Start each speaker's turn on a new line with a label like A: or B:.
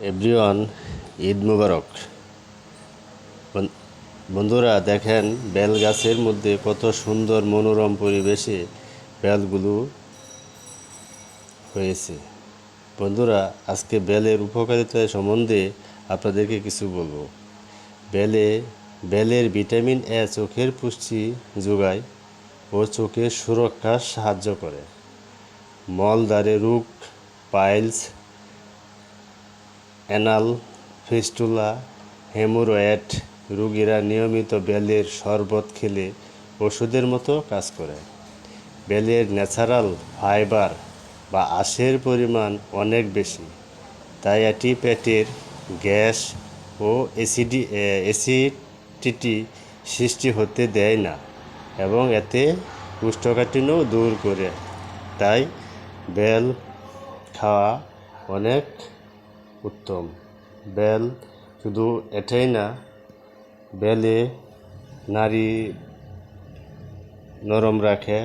A: Everyone, Eid মুবারক। বন- বন্ধুরা, দেখেন বেল গাছের মধ্যে কত সুন্দর মনোরম পরিবেশে বেলগুলো হয়েছে। বন্ধুরা, আজকে বেলের উপকারিতা সম্বন্ধে আপনাদেরকে কিছু বলব। বেলে, বেলের ভিটামিন এ চোখের পুষ্টি যোগায় ও চোখের সুরক্ষা সাহায্য করে। মলদ্বারে রোগ, পাইলস অ্যানাল ফিস্টুলা, হেমোরয়েড রুগীরা নিয়মিত বেলের শরবত খেলে ওষুধের মতো কাজ করে। বেলের ন্যাচারাল ফাইবার বা আঁশের পরিমাণ অনেক বেশি, তাই এটি পেটের গ্যাস ও অ্যাসিডি অ্যাসিডিটি সৃষ্টি হতে দেয় না এবং এতে কোষ্ঠকাঠিন্য দূর করে। তাই বেল খাওয়া অনেক উত্তম। বেল শুধু এটাই না বেলে নারী নরম রাখে।